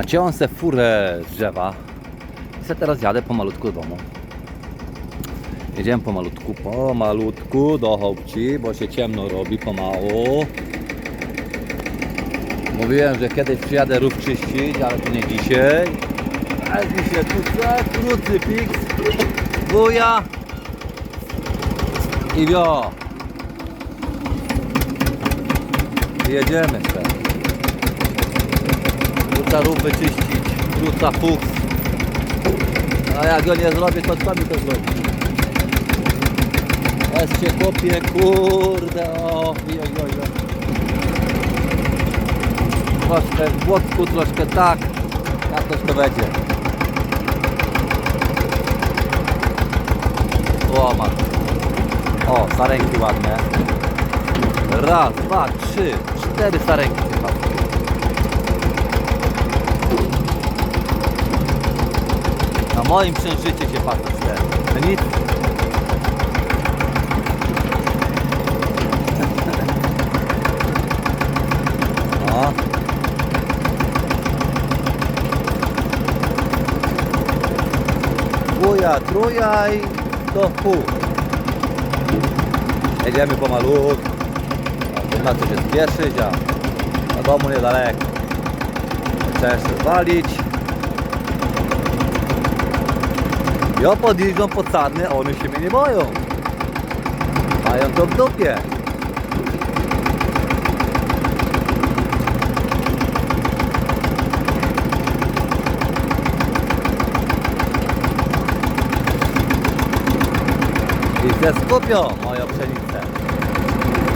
Naciąłem se furę drzewa i se teraz jadę pomalutku do domu. Jedziemy pomalutku, pomalutku do chałupci, bo się ciemno robi pomału. Mówiłem, że kiedyś przyjadę rów czyścić, ale to nie dzisiaj. Ale mi się kuca, krucyfiks, buja i wio. Jedziemy se. Kruca rów wyczyścić, kruca fuks. A jak go nie zrobię, to kto mi to zrobi? Jest się kopie, kurde, o, oj, oj, oj. Troszkę w błotku, troszkę tak, jak to będzie. O, ma. O, sarenki ładne. Raz, dwa, trzy, cztery sarenki chyba. Na moim księżycie się patrzy cztery. Nic. O. Dwuja, i do pół. Jedziemy pomalutku. Ma co się spieszyć, a do domu niedaleko. Trzeba jeszcze zwalić. Ja podjeżdżam pod sadny, a one się mnie nie boją. Mają to w dupie. I się skupią moją pszenicę.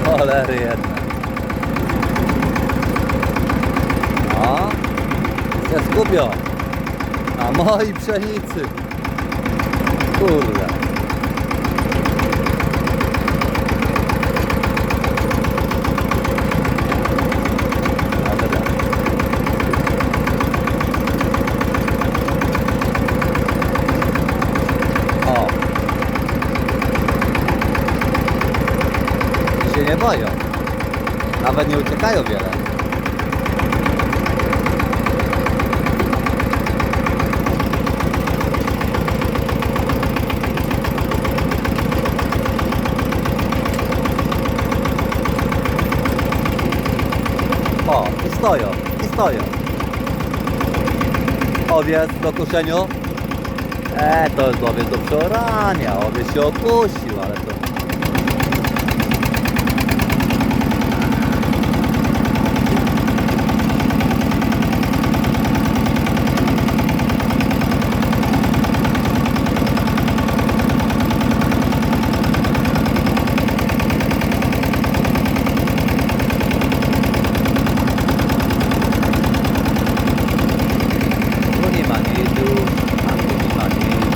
Cholery jedne. No. I się skupią. Na mojej pszenicy. Kurde. O. się nie boją. Nawet nie uciekają wiele. O, i stoją. Owiec do kuszeniu. E, to jest owiec do przeorania. Owiec się opuścił, ale to... Tu nie ma nidu, a tu nie ma nic.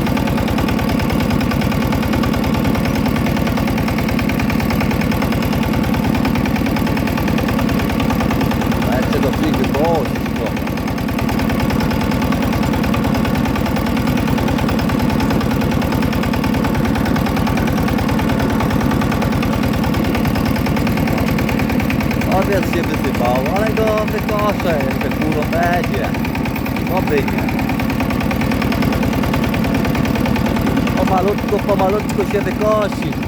A jeszcze do fligy położyć trochę. Owiec się wysypał, ale go wykoszę, jeszcze kurą będzie. No wyjdzie. Pomalutku, pomalutku się wykosi.